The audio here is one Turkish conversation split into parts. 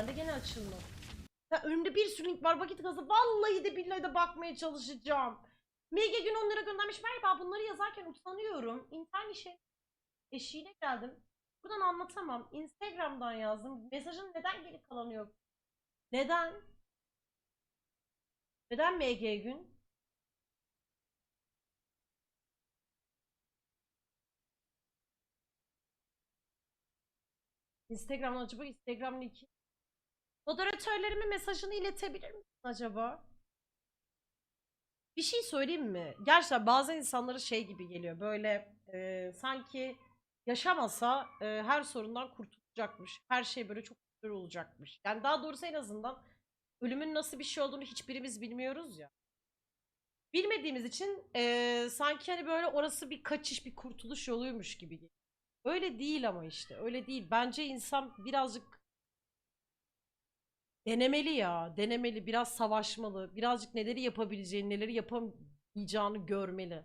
Ben de gene açılma. Ya önümde bir sürü link var vakit kazı. Vallahi de billahi de bakmaya çalışacağım. MG gün 10 lira göndermiş. Merhaba bunları yazarken utanıyorum. İnternet işe eşiğine geldim. Buradan anlatamam. Instagram'dan yazdım. Mesajın neden geri kalanı yok? Neden? Neden MG gün? Instagram'dan acaba Instagram linki Moderatörlerime mesajını iletebilir misin acaba? Bir şey söyleyeyim mi? Gerçekten bazı insanlara şey gibi geliyor. Böyle e, sanki yaşamasa e, her sorundan kurtulacakmış. Her şey böyle çok güzel olacakmış. Yani daha doğrusu en azından ölümün nasıl bir şey olduğunu hiçbirimiz bilmiyoruz ya. Bilmediğimiz için e, sanki hani böyle orası bir kaçış, bir kurtuluş yoluymuş gibi geliyor. Öyle değil ama işte. Öyle değil. Bence insan birazcık Denemeli ya, denemeli, biraz savaşmalı, birazcık neleri yapabileceğini, neleri yapamayacağını görmeli.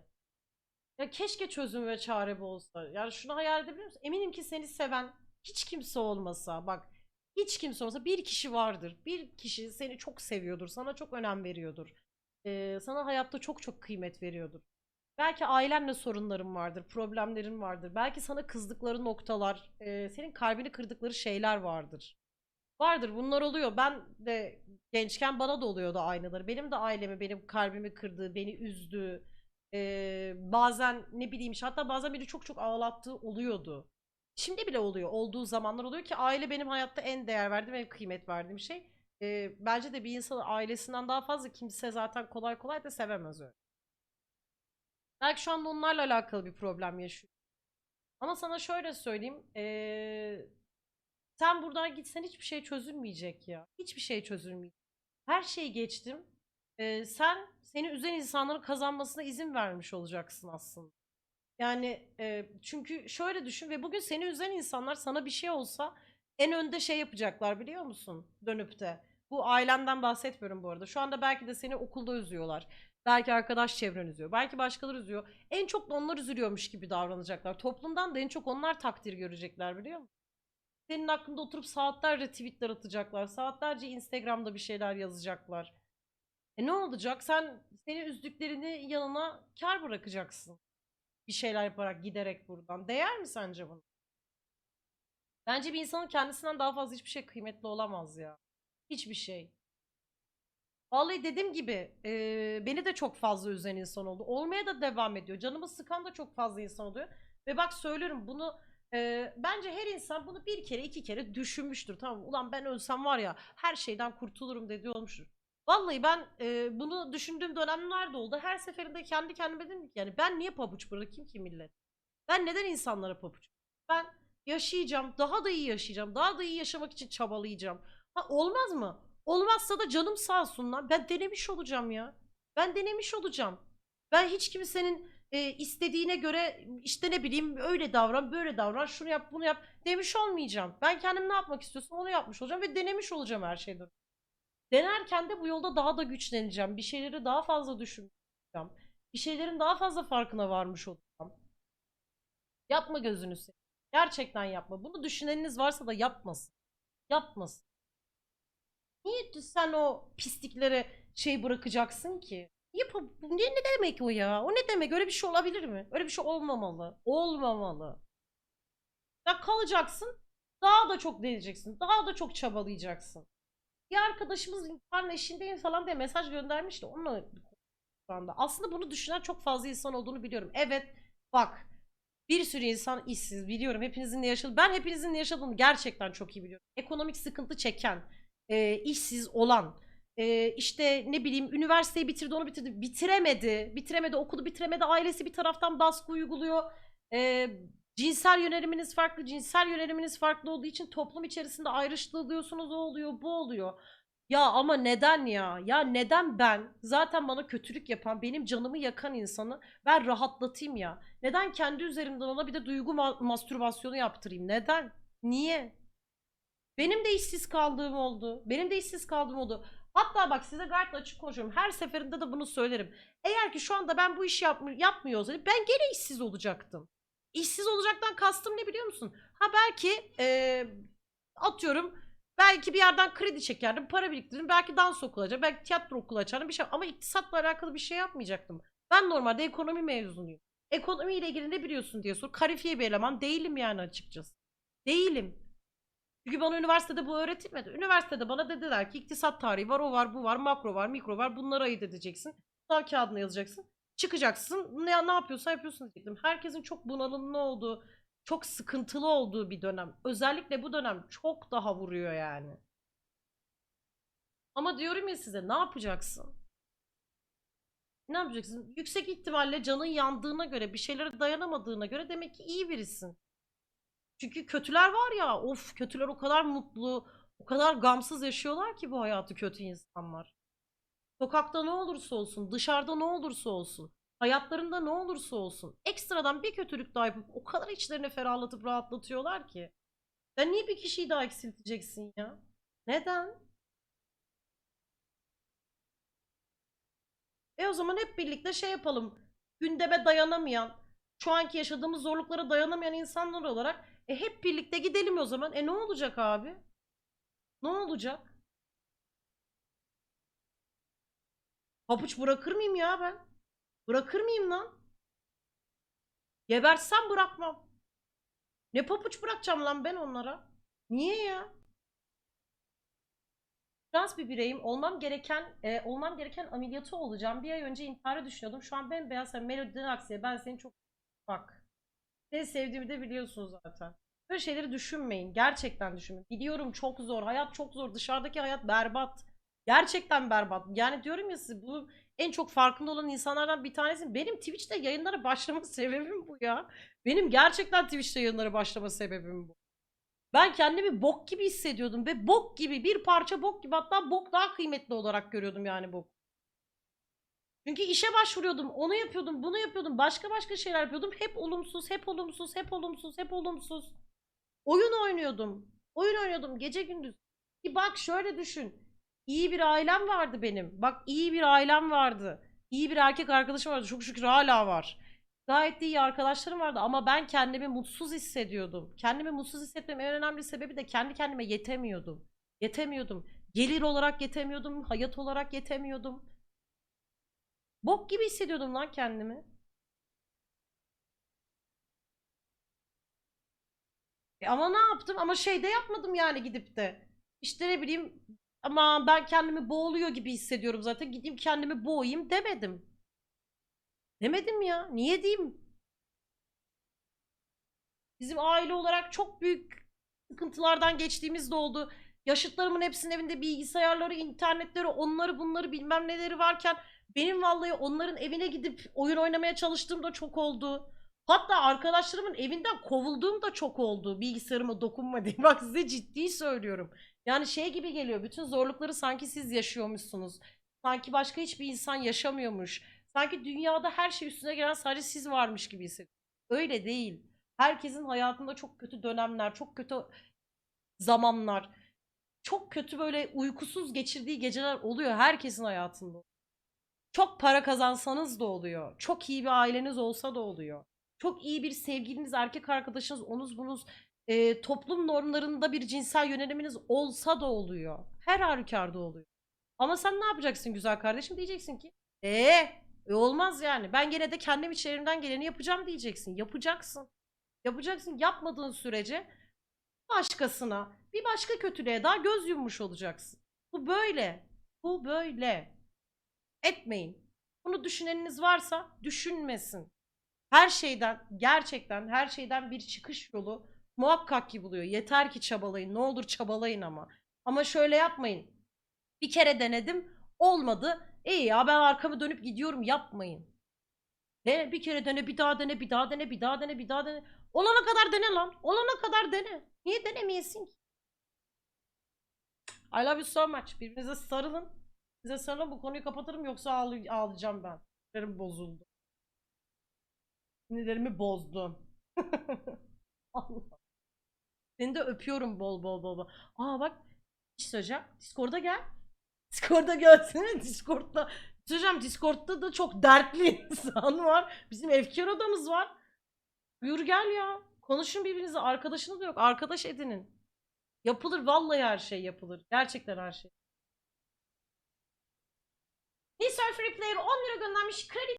Ya keşke çözüm ve çare bu olsa. Yani şunu hayal edebiliyor musun? Eminim ki seni seven hiç kimse olmasa, bak hiç kimse olmasa bir kişi vardır. Bir kişi seni çok seviyordur, sana çok önem veriyordur. Ee, sana hayatta çok çok kıymet veriyordur. Belki ailenle sorunların vardır, problemlerin vardır. Belki sana kızdıkları noktalar, e, senin kalbini kırdıkları şeyler vardır. Vardır bunlar oluyor. Ben de gençken bana da oluyordu aynaları. Benim de ailemi benim kalbimi kırdığı, beni üzdüğü, eee, bazen ne bileyim hatta bazen beni çok çok ağlattığı oluyordu. Şimdi bile oluyor. Olduğu zamanlar oluyor ki aile benim hayatta en değer verdiğim, en kıymet verdiğim şey. Eee, bence de bir insan ailesinden daha fazla kimse zaten kolay kolay da sevemez öyle. Belki şu anda onlarla alakalı bir problem yaşıyor. Ama sana şöyle söyleyeyim. eee, sen buradan gitsen hiçbir şey çözülmeyecek ya. Hiçbir şey çözülmeyecek. Her şeyi geçtim. Ee, sen seni üzen insanların kazanmasına izin vermiş olacaksın aslında. Yani e, çünkü şöyle düşün ve bugün seni üzen insanlar sana bir şey olsa en önde şey yapacaklar biliyor musun? Dönüp de. Bu ailenden bahsetmiyorum bu arada. Şu anda belki de seni okulda üzüyorlar. Belki arkadaş çevren üzüyor. Belki başkaları üzüyor. En çok da onlar üzülüyormuş gibi davranacaklar. Toplumdan da en çok onlar takdir görecekler biliyor musun? Senin hakkında oturup saatlerce tweetler atacaklar. Saatlerce Instagram'da bir şeyler yazacaklar. E ne olacak? Sen seni üzdüklerini yanına kar bırakacaksın. Bir şeyler yaparak giderek buradan. Değer mi sence bunu? Bence bir insanın kendisinden daha fazla hiçbir şey kıymetli olamaz ya. Hiçbir şey. Vallahi dediğim gibi e, beni de çok fazla üzen insan oldu. Olmaya da devam ediyor. Canımı sıkan da çok fazla insan oluyor. Ve bak söylüyorum bunu e, bence her insan bunu bir kere iki kere düşünmüştür. Tamam? Ulan ben ölsem var ya her şeyden kurtulurum dediği olmuştur. Vallahi ben e, bunu düşündüğüm dönemler de oldu. Her seferinde kendi kendime dedim ki yani ben niye pabuç bırakayım ki millet? Ben neden insanlara pabuç? Ben yaşayacağım, daha da iyi yaşayacağım, daha da iyi yaşamak için çabalayacağım. Ha olmaz mı? Olmazsa da canım sağ olsun lan. Ben denemiş olacağım ya. Ben denemiş olacağım. Ben hiç kimsenin e, istediğine göre işte ne bileyim öyle davran, böyle davran, şunu yap, bunu yap demiş olmayacağım. Ben kendim ne yapmak istiyorsam onu yapmış olacağım ve denemiş olacağım her şeyden. Denerken de bu yolda daha da güçleneceğim. Bir şeyleri daha fazla düşüneceğim. Bir şeylerin daha fazla farkına varmış olacağım. Yapma gözünü seveyim. Gerçekten yapma. Bunu düşüneniniz varsa da yapmasın. Yapmasın. Niye sen o pisliklere şey bırakacaksın ki? Yap ne, ne demek o ya? O ne demek? Öyle bir şey olabilir mi? Öyle bir şey olmamalı. Olmamalı. Ya kalacaksın. Daha da çok deneyeceksin. Daha da çok çabalayacaksın. Bir arkadaşımız intihar eşiğindeyim falan diye mesaj göndermişti. Onunla şu anda. Aslında bunu düşünen çok fazla insan olduğunu biliyorum. Evet bak bir sürü insan işsiz biliyorum. Hepinizin ne yaşadığını. Ben hepinizin ne yaşadığını gerçekten çok iyi biliyorum. Ekonomik sıkıntı çeken, e, işsiz olan, e, işte ne bileyim üniversiteyi bitirdi onu bitirdi. Bitiremedi. Bitiremedi okulu bitiremedi. Ailesi bir taraftan baskı uyguluyor. E, cinsel yöneliminiz farklı. Cinsel yöneliminiz farklı olduğu için toplum içerisinde ayrıştırılıyorsunuz. O oluyor bu oluyor. Ya ama neden ya? Ya neden ben zaten bana kötülük yapan, benim canımı yakan insanı ben rahatlatayım ya? Neden kendi üzerimden ona bir de duygu ma- mastürbasyonu yaptırayım? Neden? Niye? Benim de işsiz kaldığım oldu. Benim de işsiz kaldığım oldu. Hatta bak size gayet açık konuşuyorum. Her seferinde de bunu söylerim. Eğer ki şu anda ben bu işi yapm- yapmıyor olsaydım ben gene işsiz olacaktım. İşsiz olacaktan kastım ne biliyor musun? Ha belki eee, atıyorum Belki bir yerden kredi çekerdim, para biriktirdim. Belki dans okulu açardım, belki tiyatro okulu açardım bir şey. Ama iktisatla alakalı bir şey yapmayacaktım. Ben normalde ekonomi mezunuyum. Ekonomiyle ilgili ne biliyorsun diye sor. Kalifiye bir eleman değilim yani açıkçası. Değilim. Çünkü bana üniversitede bu öğretilmedi. Üniversitede bana dediler ki iktisat tarihi var, o var, bu var, makro var, mikro var. Bunları ayırt edeceksin. Sınav kağıdına yazacaksın. Çıkacaksın. Ne, ne yapıyorsan yapıyorsun diyecektim. Herkesin çok bunalımlı olduğu, çok sıkıntılı olduğu bir dönem. Özellikle bu dönem çok daha vuruyor yani. Ama diyorum ya size ne yapacaksın? Ne yapacaksın? Yüksek ihtimalle canın yandığına göre, bir şeylere dayanamadığına göre demek ki iyi birisin. Çünkü kötüler var ya, of kötüler o kadar mutlu, o kadar gamsız yaşıyorlar ki bu hayatı kötü insanlar. Sokakta ne olursa olsun, dışarıda ne olursa olsun, hayatlarında ne olursa olsun, ekstradan bir kötülük daha yapıp o kadar içlerini ferahlatıp rahatlatıyorlar ki. Sen niye bir kişiyi daha eksilteceksin ya? Neden? E o zaman hep birlikte şey yapalım. Gündeme dayanamayan, şu anki yaşadığımız zorluklara dayanamayan insanlar olarak e hep birlikte gidelim o zaman. E ne olacak abi? Ne olacak? Papuç bırakır mıyım ya ben? Bırakır mıyım lan? Gebersem bırakmam. Ne papuç bırakacağım lan ben onlara? Niye ya? Trans bir bireyim. Olmam gereken e, olmam gereken ameliyatı olacağım. Bir ay önce intiharı düşünüyordum. Şu an bembeyaz. Sen Melodi'den aksiye. Ben seni çok bak. Seni sevdiğimi de biliyorsunuz zaten. Böyle şeyleri düşünmeyin. Gerçekten düşünmeyin. Biliyorum çok zor. Hayat çok zor. Dışarıdaki hayat berbat. Gerçekten berbat. Yani diyorum ya size bu en çok farkında olan insanlardan bir tanesi. Benim Twitch'te yayınlara başlama sebebim bu ya. Benim gerçekten Twitch'te yayınlara başlama sebebim bu. Ben kendimi bok gibi hissediyordum ve bok gibi bir parça bok gibi hatta bok daha kıymetli olarak görüyordum yani bok. Çünkü işe başvuruyordum, onu yapıyordum, bunu yapıyordum, başka başka şeyler yapıyordum. Hep olumsuz, hep olumsuz, hep olumsuz, hep olumsuz. Oyun oynuyordum. Oyun oynuyordum gece gündüz. Ki bak şöyle düşün. İyi bir ailem vardı benim. Bak iyi bir ailem vardı. İyi bir erkek arkadaşım vardı. Çok şükür hala var. Gayet iyi arkadaşlarım vardı ama ben kendimi mutsuz hissediyordum. Kendimi mutsuz hissetmemin en önemli sebebi de kendi kendime yetemiyordum. Yetemiyordum. Gelir olarak yetemiyordum, hayat olarak yetemiyordum. Bok gibi hissediyordum lan kendimi. E ama ne yaptım? Ama şey de yapmadım yani gidip de. İşte ne bileyim ama ben kendimi boğuluyor gibi hissediyorum zaten. Gideyim kendimi boğayım demedim. Demedim ya. Niye diyeyim? Bizim aile olarak çok büyük sıkıntılardan geçtiğimiz de oldu. Yaşıtlarımın hepsinin evinde bilgisayarları, internetleri, onları bunları bilmem neleri varken benim vallahi onların evine gidip oyun oynamaya çalıştığım da çok oldu. Hatta arkadaşlarımın evinden kovulduğum da çok oldu. Bilgisayarıma dokunma diye. Bak size ciddi söylüyorum. Yani şey gibi geliyor. Bütün zorlukları sanki siz yaşıyormuşsunuz. Sanki başka hiçbir insan yaşamıyormuş. Sanki dünyada her şey üstüne gelen sadece siz varmış gibi. Öyle değil. Herkesin hayatında çok kötü dönemler, çok kötü zamanlar, çok kötü böyle uykusuz geçirdiği geceler oluyor herkesin hayatında. Çok para kazansanız da oluyor. Çok iyi bir aileniz olsa da oluyor. Çok iyi bir sevgiliniz, erkek arkadaşınız, onuz bunuz e, toplum normlarında bir cinsel yöneliminiz olsa da oluyor. Her halükarda oluyor. Ama sen ne yapacaksın güzel kardeşim? Diyeceksin ki eee e olmaz yani. Ben gene de kendim içlerimden geleni yapacağım diyeceksin. Yapacaksın. Yapacaksın. Yapmadığın sürece başkasına, bir başka kötülüğe daha göz yummuş olacaksın. Bu böyle. Bu böyle. Etmeyin. Bunu düşüneniniz varsa düşünmesin. Her şeyden, gerçekten her şeyden bir çıkış yolu muhakkak ki buluyor. Yeter ki çabalayın. Ne olur çabalayın ama. Ama şöyle yapmayın. Bir kere denedim, olmadı. İyi ya ben arkamı dönüp gidiyorum yapmayın. Dene bir kere dene, bir daha dene, bir daha dene, bir daha dene, bir daha dene. Olana kadar dene lan. Olana kadar dene. Niye denemeyesin ki? I love you so much. Birbirinize sarılın. Size sarılın bu konuyu kapatırım yoksa ağlay- ağlayacağım ben. Sinirlerim bozuldu. Sinirlerimi bozdu. Allah. Seni de öpüyorum bol bol bol bol. Aa bak bir şey söyleyeceğim. Discord'a gel. Discord'a gelsene. Discord'da. Söyleyeceğim Discord'da da çok dertli insan var. Bizim efkar odamız var. Buyur gel ya. Konuşun birbirinizle. Arkadaşınız da yok. Arkadaş edinin. Yapılır vallahi her şey yapılır. Gerçekten her şey. Mr. Free Player 10 lira göndermiş. Kredi